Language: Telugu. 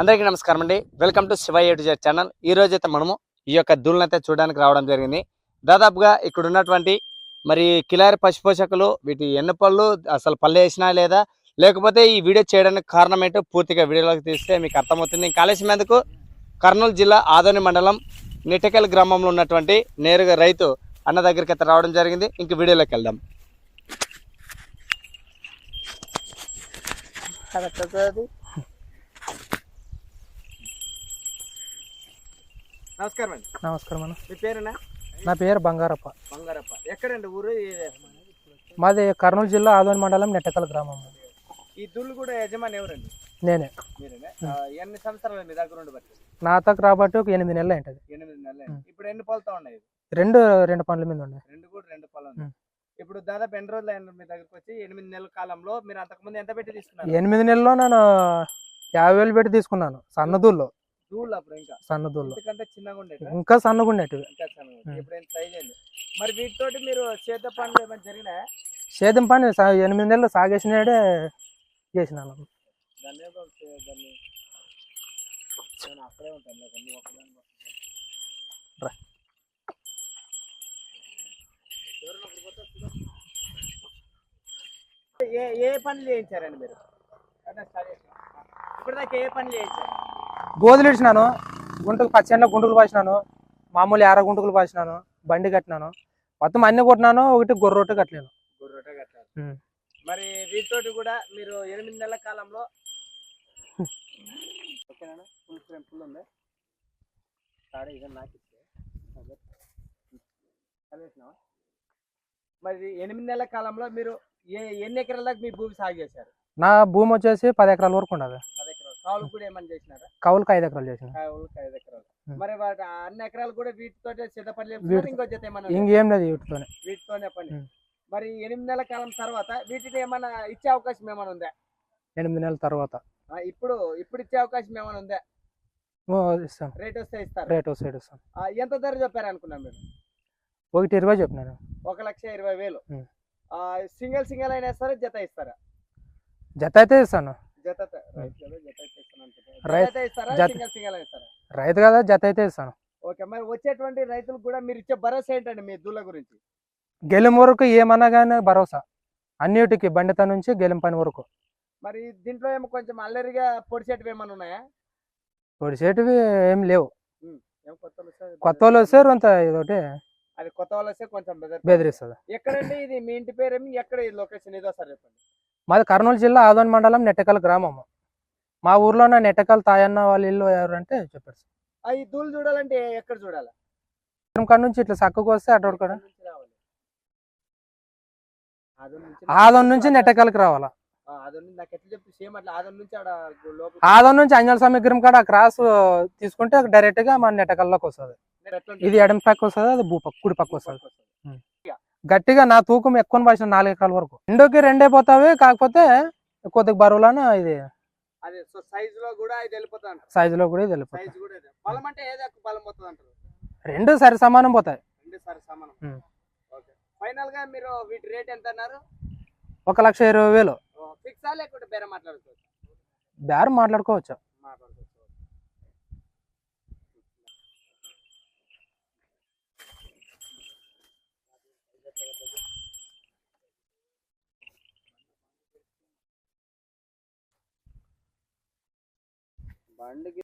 అందరికీ నమస్కారం అండి. Welcome to Shiva YouTube channel. ఈ రోజు అయితే మనము ఈ యొక్క దూలను అయితే చూడడానికి రావడం జరిగింది. దాదాపుగా ఇక్కడ ఉన్నటువంటి మరి కిలారి పశుపోషకులు వీటి ఎన్ని పళ్ళు అసలు పళ్ళు వేసినా లేదా లేకపోతే ఈ వీడియో చేయడానికి కారణం ఏంటో పూర్తిగా వీడియోలోకి తీస్తే మీకు అర్థమవుతుంది. ఇంకా ఎందుకు? కర్నూలు జిల్లా ఆదోని మండలం నిటకల్ గ్రామంలో ఉన్నటువంటి నేరుగా రైతు అన్న దగ్గరికి అయితే రావడం జరిగింది. ఇంక వీడియోలోకి వెళ్దాం. నమస్కారం అండి. నమస్కారం అన్న. మీ పేరునా? నా పేరు బంగారప్ప. బంగారప్ప. ఎక్కడండి ఊరు? మాది కర్నూలు జిల్లా ఆదోని మండలం నెట్టకల్ గ్రామం. ఈ దుళ్ళు కూడా యజమాని ఎవరండి? నేనే. ఎన్ని సంవత్సరాలు మీ దగ్గర ఉండి నా తకు రాబట్టి ఒక ఎనిమిది నెలలు ఉంటుంది ఎనిమిది నెలలు ఇప్పుడు ఎన్ని పళ్ళతో ఉన్నాయి? రెండు రెండు పనుల మీద ఉండే రెండు కూడా రెండు పళ్ళు ఉన్నాయి. ఇప్పుడు దాదాపు ఎన్ని రోజులు అయిన మీ దగ్గరకు వచ్చి? ఎనిమిది నెలల కాలంలో మీరు అంతకుముందు ఎంత పెట్టి తీసుకున్నారు? ఎనిమిది నెలల్లో నేను యాభై వేలు పెట్టి తీసుకున్నాను సన్నదూళ్ళు దూళ్ళు అప్పుడు ఇంకా. సన్నదూళ్ళు ఇంతకంటే చిన్నగా ఉండేది ఇంకా సన్నగా ఉండేటివి ఇంకా సైజ్ అయింది మరి వీటితోటి మీరు పనులు ఏమైనా జరిగినాయా సేద్యం పని ఎనిమిది నెలలు సాగేసినాడే చేసినాను అక్కడే ఉంటాను. ఏ ఏ పనులు చేయించారండి మీరు. ఇప్పుడు దాకా ఏ పనులు చేయించారు? గోధులు ఇడిచినాను గుంటకు పచ్చెండ్ల గుంటలు పాసినాను మామూలు ఎర్ర గుంటలు పాసినాను బండి కట్టినాను. మొత్తం అన్ని కొట్టినాను ఒకటి గొర్రొట్టు కట్టలేను. మరి వీటితోటి కూడా మీరు ఎనిమిది నెలల కాలంలో ఓకేనా? ఫుల్ ఫ్రేమ్ ఫుల్ ఉంది? నాకు? మరి ఎనిమిది నెలల కాలంలో మీరు ఏ ఎన్ని ఎకరాల దాకా మీ భూమి సాగు చేశారు? నా భూమి వచ్చేసి పది ఎకరాల వరకు ఉండదు. కావులు కూడా ఏమన్నా చేసినారా? కౌలుకి ఐదు ఎకరాలు చేసిన. ఐదు ఎకరాలు. మరి వాటి అన్ని ఎకరాలు కూడా వీటితో సిద్ధపడి వీటితో. ఇంకో జత ఏమన్నా? ఇంకేం లేదు వీటితోనే. వీటితోనే పని. మరి ఎనిమిది నెలల కాలం తర్వాత వీటికి ఏమన్నా ఇచ్చే అవకాశం ఏమైనా ఉందా? ఎనిమిది నెలల తర్వాత. ఇప్పుడు ఇప్పుడు ఇచ్చే అవకాశం ఏమైనా ఉందా? ఇస్తాం. రేట్ వస్తే ఇస్తారు? రేట్ ఇస్తాం. ఎంత ధర చెప్పారు అనుకున్నాం మీరు ఒకటి ఇరవై చెప్పినాను ఒక లక్ష ఇరవై వేలు. సింగిల్ సింగిల్ అయినా ఇస్తారా జత ఇస్తారా? జత అయితే ఇస్తాను. రైతు. కదా, జత అయితే ఇస్తాను రైతు- రైతు ఓకే మరి వచ్చేటువంటి రైతులకు కూడా మీరు ఇచ్చే భరోసా ఏంటండి మీ దూల గురించి? గెలిం వరకు ఏమన్నా కానీ భరోసా. అన్నిటికి బండిత నుంచి గెలిం పని వరకు. మరి దీంట్లో ఏమో కొంచెం అల్లరిగా పొడిచేటివి ఏమైనా ఉన్నాయా? పొడిసేటివి ఏం లేవు. కొత్త వాళ్ళు వస్తే కొంత ఇదొకటి అది కొత్త వాళ్ళు వస్తే కొంచెం బెదర్ బెదిరిస్తుంది. ఎక్కడండి ఇది? మీ ఇంటి పేరేమి? ఎక్కడ ఈ లొకేషన్? ఇదో సార్ చెప్పండి. మాది కర్నూలు జిల్లా ఆదోని మండలం నెట్టకల్ గ్రామం. మా ఊర్లో ఉన్న నెట్టకల్ తాయన్న వాళ్ళ ఇల్లు ఎవరంటే చెప్పారు ఆ, ఈ దూలు చూడాలంటే ఎక్కడ చూడాలి? కాడ నుంచి ఇట్లా చక్కకు వస్తే అటు కాడ ఆదోన్ నుంచి నెట్టకల్కి రావాలా? ఆదోన్ నుంచి అంజల స్వామి విగ్రహం కాడ క్రాస్ తీసుకుంటే డైరెక్ట్గా మన నెట్టకల్లోకి వస్తుంది? ఇది ఎడం పక్క వస్తుంది అది భూ పక్క కుడి పక్క వస్తుంది. గట్టిగా నా తూకం ఎక్కువ భాష నాలుగు ఎకరాల వరకు. రెండుకి రెండే పోతావి కాకపోతే కొద్దిగా బరువులను ఇది సైజ్లో కూడా ఇది వెళ్ళిపోతాయి రెండు సరి సమానం పోతాయి. రెండు సారి సమానం. ఉం. ఓకే. ఫైనల్గా మీరు వీటి రేట్ ఎంత అన్నారు? ఒక లక్ష ఇరవై వేలు. మాట్లాడుకోవచ్చు? బేరం మాట్లాడుకోవచ్చు? బండికి